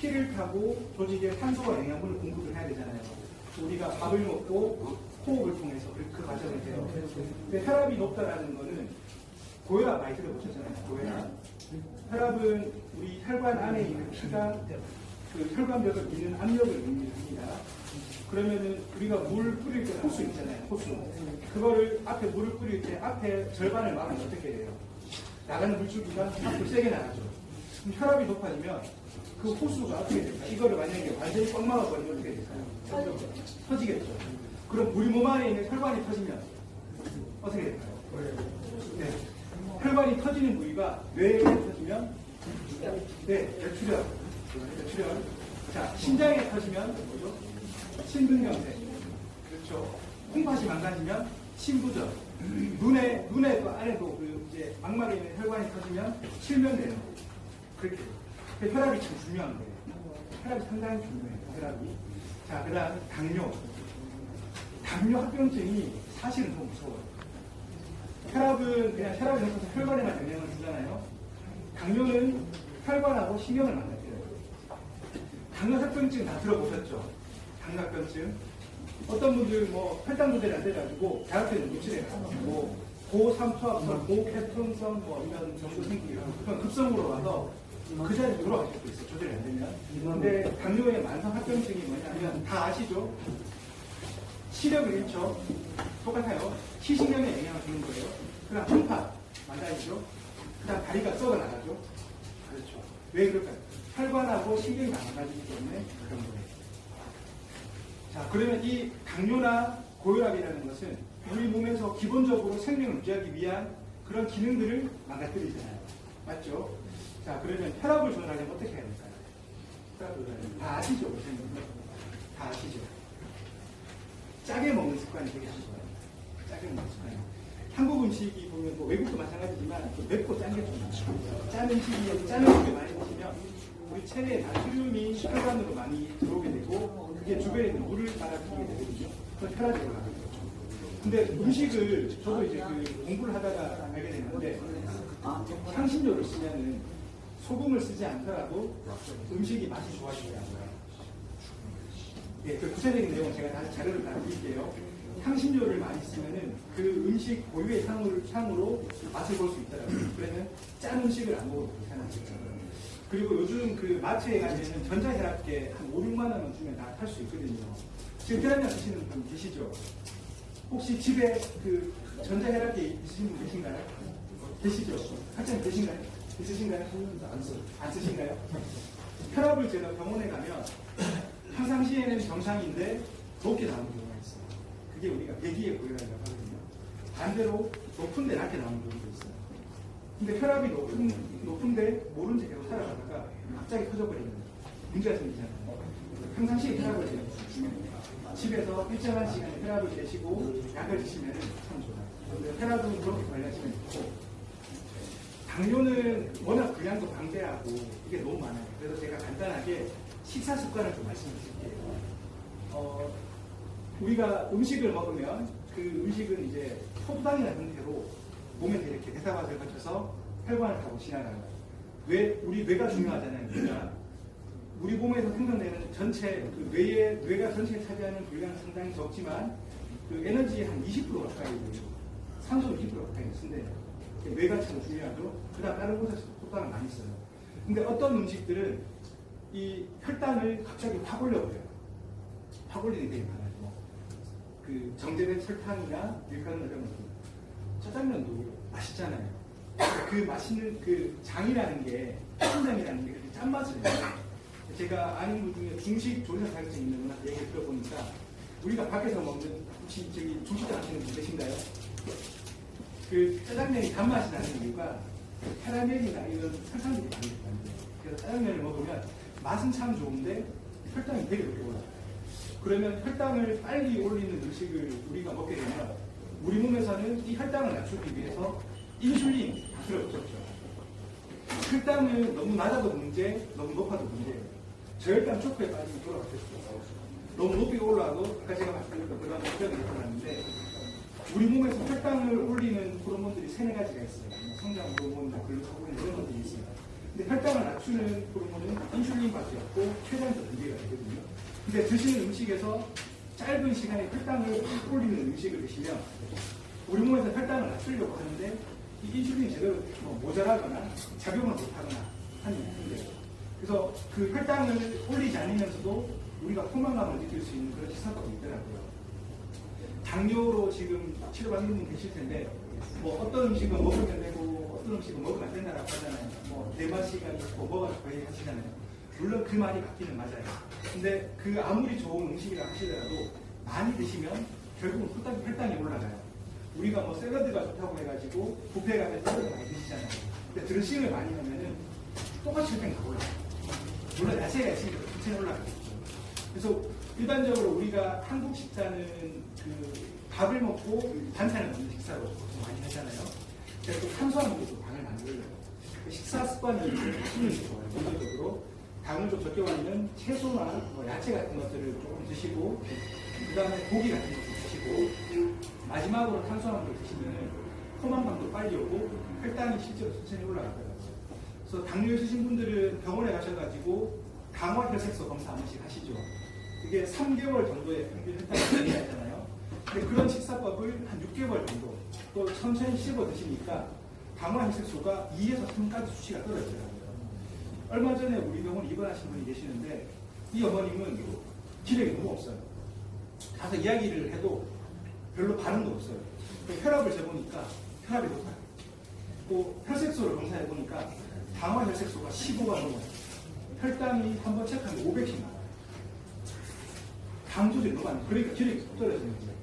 피를 타고 조직에 산소와 영양분을 공급을 해야 되잖아요. 우리가 밥을 먹고 호흡을 통해서 그, 그 과정을 해요. 근데 혈압이 높다라는 거는 고혈압 많이 들어보셨잖아요. 고혈압. 혈압은 우리 혈관 안에 있는 피가 그 혈관벽을 미는 압력을 의미합니다. 그러면은 우리가 물 뿌릴 때 호수 있잖아요. 호수. 그거를 앞에 물을 뿌릴 때 앞에 절반을 막으면 어떻게 돼요? 나가는 물줄기가 앞으로 세게 나가죠. 그럼 혈압이 높아지면 그 호수가 어떻게 될까? 이거를 만약에 완전히 꽉 막아버리면 어떻게 될까요? 터지겠죠. 그럼 우리 몸 안에 있는 혈관이 터지면 어떻게 될까요? 네. 혈관이 터지는 부위가 뇌에 터지면 네, 뇌출혈. 뇌출혈. 자, 심장에 터지면 뭐죠? 심근경색. 그렇죠. 콩팥이 망가지면 심부전. 눈에 눈에 또 안에도 그 이제 망막에 있는 혈관이 터지면 실면돼요. 그렇게. 근데 혈압이 참 중요한 거예요. 혈압이 상당히 중요해요. 혈압이. 자, 그 다음 당뇨. 당뇨 합병증이 사실은 더 무서워요. 혈압은 그냥 혈압이 높아서 혈관에만 영향을 주잖아요. 당뇨는 혈관하고 신경을 만나요. 당뇨합병증 다 들어보셨죠? 당뇨합병증. 어떤 분들 뭐 혈당 조절이 안 돼가지고 대학교에 노출해 가지고 고삼투압성, 고케톤성 뭐 이런 정도 생기고 그건 급성으로 와서 그 자리에 돌아가실 수 있어요. 조절이 안 되면. 근데 당뇨의 만성 합병증이 뭐냐면 다 아시죠? 시력을 잃죠. 똑같아요. 시신경에 영향을 주는 거예요. 그다음 흉파 망가지죠. 그다음 다리가 썩어 나가죠. 그렇죠. 왜 그럴까요? 혈관하고 신경이 망가지기 때문에 그런 거예요. 자, 그러면 이 당뇨나 고혈압이라는 것은 우리 몸에서 기본적으로 생명을 유지하기 위한 그런 기능들을 망가뜨리잖아요. 맞죠? 자, 그러면 혈압을 조절하려면 어떻게 해야 될까요? 혈압 조절하려면 다 아시죠? 다 아시죠? 짜게 먹는 습관이 되게 좋아요. 짜게 먹는 습관이. 한국 음식이 보면 뭐 외국도 마찬가지지만 좀 맵고 짠게좀 많죠. 짠 음식이 짠 음식을 많이 드시면 우리 체내에 나트륨이 혈관으로 많이 들어오게 되고 그게 주변에 있는 물을 빨아들이게 되거든요. 그건 혈압이 올라가죠. 근데 음식을 저도 이제 그 공부를 하다가 알게 됐는데 향신료를 쓰면은 소금을 쓰지 않더라도 음식이 맛이 좋아지더라고요. 예, 그 구체적인 내용은 제가 다시 자료를 다 드릴게요. 향신료를 많이 쓰면은 그 음식 고유의 향을, 향으로 맛을 볼 수 있더라고요. 그러면 짠 음식을 안 먹어도 괜찮아요. 그리고 요즘 그 마트에 가면은 전자혈압계 한 5, 6만 원만 주면 다 탈 수 있거든요. 지금 혈압약 드시는 분 계시죠? 혹시 집에 그 전자혈압계 있으신 분 계신가요? 계시죠? 학생 계신가요? 있으신가요? 안, 쓰, 안 쓰신가요? 혈압을 제가 병원에 가면 평상시에는 정상인데 높게 나오는 경우가 있어요. 그게 우리가 배기의 고혈압이라고 하거든요. 반대로 높은데 낮게 나오는 경우도 있어요. 근데 혈압이 높은, 높은데 모른 채 계속 살아가다가 갑자기 터져버리는 문제가 생기잖아요. 평상시에 혈압을 재는 집에서 일정한 시간에 혈압을 재시고 약을 드시면 참 좋아요. 혈압은 그렇게 관리하시면 좋고 당뇨는 워낙 불량도 방대하고 이게 너무 많아요. 그래서 제가 간단하게 식사 습관을 좀 말씀드릴게요. 어, 우리가 음식을 먹으면 그 음식은 이제 포도당이라는 형태로 몸에서 이렇게 대사관을 거쳐서 혈관을 타고 지나가요. 왜 우리 뇌가 중요하잖아요. 뇌가 우리 몸에서 생성되는 전체 그 뇌의 뇌가 전체에 차지하는 분량은 상당히 적지만 그 에너지의 한 20% 가까이. 산소 20% 가까이 쓴대요. 뇌가 참 중요하죠. 그다음 다른 곳에서 포도당을 많이 써요. 근데 어떤 음식들은 이 혈당을 갑자기 확 올려버려요. 확 올리는 게 많아요. 뭐, 그 정제된 설탕이나 밀가루 이런 것들. 짜장면도 맛있잖아요. 그 맛있는 그 장이라는 게 신장이라는 게 짠맛을 내요. 제가 아는 분 중에 중식 조리사 자격증 있는 분한테 얘기 들어보니까 우리가 밖에서 먹는 혹시 저기 중식당 하시는 분 계신가요? 그 짜장면이 단맛이 나는 이유가 캐러멜이나 이런 설탕들이 많이 들어간대요. 그래서 짜장면을 먹으면 맛은 참 좋은데 혈당이 되게 높게 올라요. 그러면 혈당을 빨리 올리는 음식을 우리가 먹게 되면 우리 몸에서는 이 혈당을 낮추기 위해서 인슐린 다 들어붙었죠. 혈당을 너무 낮아도 문제, 너무 높아도 문제예요. 저혈당 초크에 빠지면 있어요. 너무 높이 올라가도 아까 제가 말씀드렸던 그런 문제가 나타나는데 우리 몸에서 혈당을 올리는 호르몬들이 세네 가지가 있어요. 뭐 성장 호르몬, 글루카곤 이런 것들이 있어요. 근데 혈당을 낮추는 호르몬은 인슐린밖에 없고 췌장에서 분비가 되거든요. 근데 드시는 음식에서 짧은 시간에 혈당을 올리는 음식을 드시면 우리 몸에서 혈당을 낮추려고 하는데 이 인슐린이 제대로 뭐 모자라거나 작용을 못하거나 하는 문제예요. 그래서 그 혈당을 올리지 않으면서도 우리가 포만감을 느낄 수 있는 그런 식사법이 있더라고요. 당뇨로 지금 치료받는 분 계실 텐데 뭐 어떤 음식은 먹으면 되고 어떤 음식은 먹으면 안 된다라고 하잖아요. 뭐 대마시가 있고 뭐가 거의 하시잖아요. 물론 그 말이 맞기는 맞아요. 근데 그 아무리 좋은 음식이라 하시더라도 많이 드시면 결국은 혈당이, 혈당이 올라가요. 우리가 뭐 샐러드가 좋다고 해가지고 뷔페 가면 샐러드 많이 드시잖아요. 근데 드레싱을 많이 넣으면은 똑같이 다 올라가요. 물론 야채가 있으니까 천천히 올라가겠죠. 그래서 일반적으로 우리가 한국 식사는 그 밥을 먹고 반찬을 먹는 식사로 보통 많이 하잖아요. 그래서 좀 당을 올려요. 그 식사 습관을 바꾸는 게 좋아요. 먼저적으로 당을 좀 적게 올리는 채소나 뭐 야채 같은 것들을 조금 드시고 그 다음에 고기 같은 것도 드시고 마지막으로 탄수화물을 드시면 포만감도 빨리 오고 혈당이 실제로 천천히 올라가더라고요. 그래서 당뇨 있으신 분들은 병원에 가셔가지고 강화 혈색소 검사 한 번씩 하시죠. 이게 3개월 정도의 평균 혈당이 되잖아요. 그런 식사법을 한 6개월 정도 또 천천히 씹어 드시니까 강화 혈색소가 2에서 3까지 수치가 떨어져요. 얼마 전에 우리 병원 입원하신 분이 계시는데 이 어머님은 기력이 너무 없어요. 가서 이야기를 해도 별로 반응도 없어요. 그 혈압을 재보니까 혈압이 높아요. 또 혈색소를 검사해 보니까 당화 혈색소가 15가 넘어요. 혈당이 한번 체크하면 500씩 나와요. 당 조절이 너무 안 돼. 그러니까 기력이 뚝 떨어지는 거예요.